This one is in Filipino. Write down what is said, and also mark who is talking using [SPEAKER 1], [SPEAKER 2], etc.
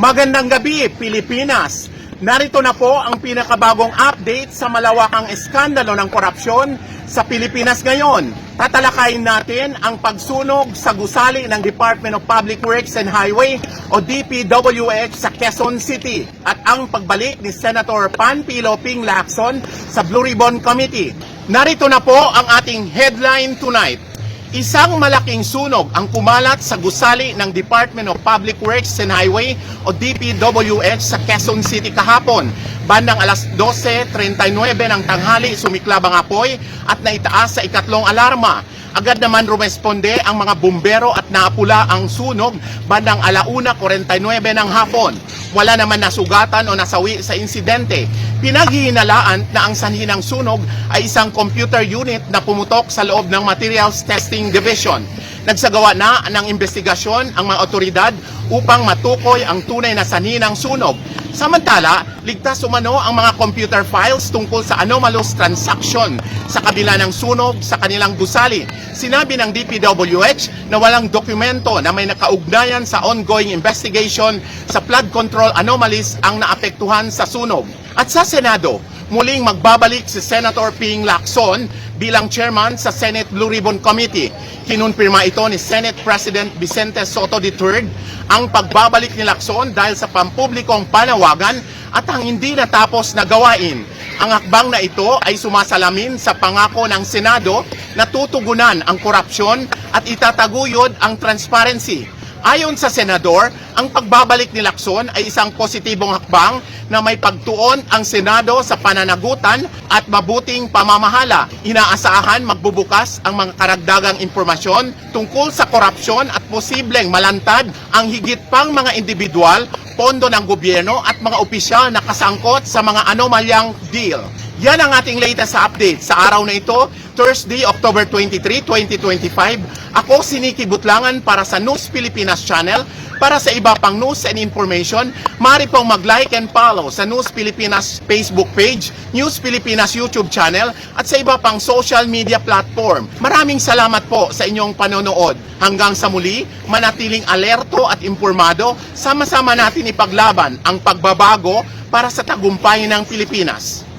[SPEAKER 1] Magandang gabi, Pilipinas! Narito na po ang pinakabagong update sa malawakang eskandalo ng korupsyon sa Pilipinas ngayon. Tatalakayin natin ang pagsunog sa gusali ng Department of Public Works and Highway o DPWH sa Quezon City at ang pagbalik ni Senator Panpilo Ping Lacson sa Blue Ribbon Committee. Narito na po ang ating headline tonight. Isang malaking sunog ang kumalat sa gusali ng Department of Public Works and Highway o DPWH sa Quezon City kahapon. Bandang alas 12.39 ng tanghali sumiklab ang apoy at naitaas sa ikatlong alarma. Agad naman rumesponde ang mga bumbero at naapula ang sunog bandang alauna 49 ng hapon. Wala naman nasugatan o nasawi sa insidente. Pinaghihinalaan na ang sanhi ng sunog ay isang computer unit na pumutok sa loob ng Materials Testing Division. Nagsagawa na ng investigasyon ang mga otoridad upang matukoy ang tunay na sanhi ng sunog. Samantala, ligtas umano ang mga computer files tungkol sa anomalous transaction sa kabila ng sunog sa kanilang gusali. Sinabi ng DPWH na walang dokumento na may nakaugnayan sa ongoing investigation sa flood control anomalies ang naapektuhan sa sunog. At sa Senado, muling magbabalik si Senator Ping Lacson bilang chairman sa Senate Blue Ribbon Committee. Kinunpirma ito ni Senate President Vicente Soto III ang pagbabalik ni Lacson dahil sa pampublikong panawagan at ang hindi natapos na gawain. Ang akbang na ito ay sumasalamin sa pangako ng Senado na tutugunan ang korupsyon at itataguyod ang transparency. Ayon sa senador, ang pagbabalik ni Lacson ay isang positibong hakbang na may pagtuon ang Senado sa pananagutan at mabuting pamamahala. Inaasahan magbubukas ang mga karagdagang impormasyon tungkol sa korupsyon at posibleng malantad ang higit pang mga individual, pondo ng gobyerno at mga opisyal na kasangkot sa mga anomalyang deal. Yan ang ating latest update sa araw na ito, Thursday, October 23, 2025. Ako si Nikki Butlangan para sa News Pilipinas Channel. Para sa iba pang news and information, maaari pong mag-like and follow sa News Pilipinas Facebook page, News Pilipinas YouTube channel, at sa iba pang social media platform. Maraming salamat po sa inyong panonood. Hanggang sa muli, manatiling alerto at impormado, sama-sama natin ipaglaban ang pagbabago para sa tagumpay ng Pilipinas.